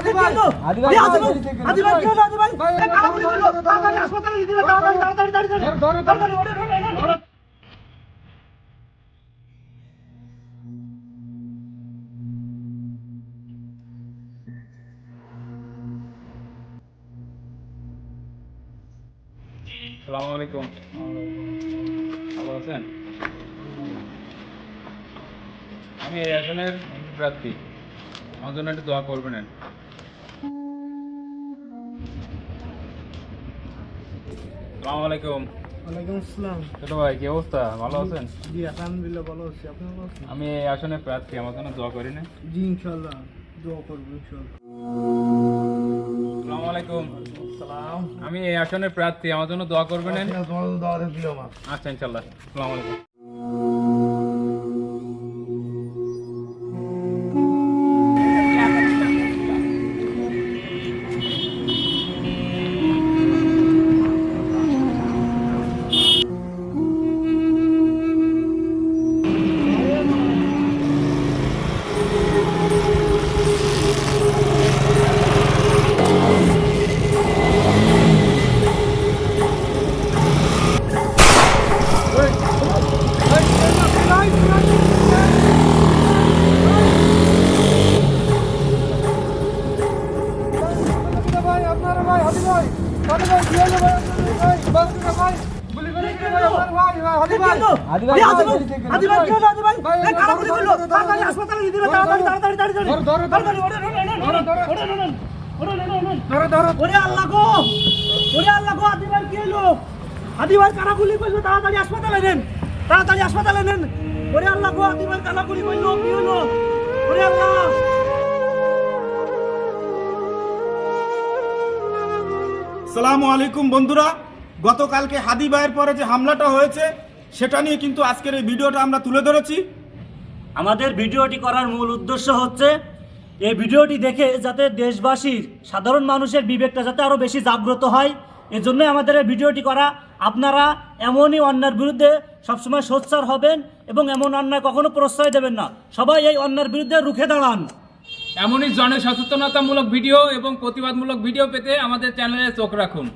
হাদি ভাই হাদি ভাই হাদি ভাই কি হলো হাদি ভাই এই কারাগুলি হলো তাড়াতাড়ি হাসপাতালে নিয়ে দিলে তাড়াতাড়ি তাড়াতাড়ি তাড়াতাড়ি তাড়াতাড়ি ওঠেন, ওঠেন, ওঠেন। সালাম আলাইকুম। ভালো আছেন? আমি এই আসনের প্রার্থী। আমার জন্য একটু দোয়া করবেন। সালাম আলাইকুম। ওয়ালাইকুম আসসালাম। ছোট ভাই কি অবস্থা? ভালো আছেন? জি আলহামদুলিল্লাহ ভালো আছি। আপনি ভালো আছেন? আমি এই আসনে প্রার্থী আমার জন্য দোয়া করি না। জি ইনশাআল্লাহ। দোয়া করব ইনশাআল্লাহ। সালাম আলাইকুম। সালাম আমি এই আসনের প্রার্থী আমার জন্য দোয়া করবেন। তোমার দোয়া দিও মা। আচ্ছা ইনশাল্লাহ সালাম আলাইকুম। হাদি ভাই কারাগুলি কইলো তাড়াতাড়ি হাসপাতালে নেন তাড়াতাড়ি হাসপাতালে নেন ওরে আল্লাহ গো হাদি ভাই কারাগুলি কইলো কি হলো ওরে আল্লাহ সালামু আলাইকুম বন্ধুরা। গতকালকে হাদি ভাইয়ের পরে যে হামলাটা হয়েছে, সেটা নিয়ে কিন্তু আজকের এই ভিডিওটা আমরা তুলে ধরেছি। আমাদের ভিডিওটি করার মূল উদ্দেশ্য হচ্ছে, এই ভিডিওটি দেখে যাতে দেশবাসীর, সাধারণ মানুষের বিবেকটা যাতে আরও বেশি জাগ্রত হয়, এজন্যই আমাদের এই ভিডিওটি করা। আপনারা এমনই অন্যায়ের বিরুদ্ধে সবসময় সোচ্চার হবেন এবং এমন অন্যায় কখনো প্রশ্রয় দেবেন না। সবাই এই অন্যায়ের বিরুদ্ধে রুখে দাঁড়ান। এমনই জনসচেতনতামূলক ভিডিও এবং প্রতিবাদমূলক ভিডিও পেতে আমাদের চ্যানেলে চোখ রাখুন।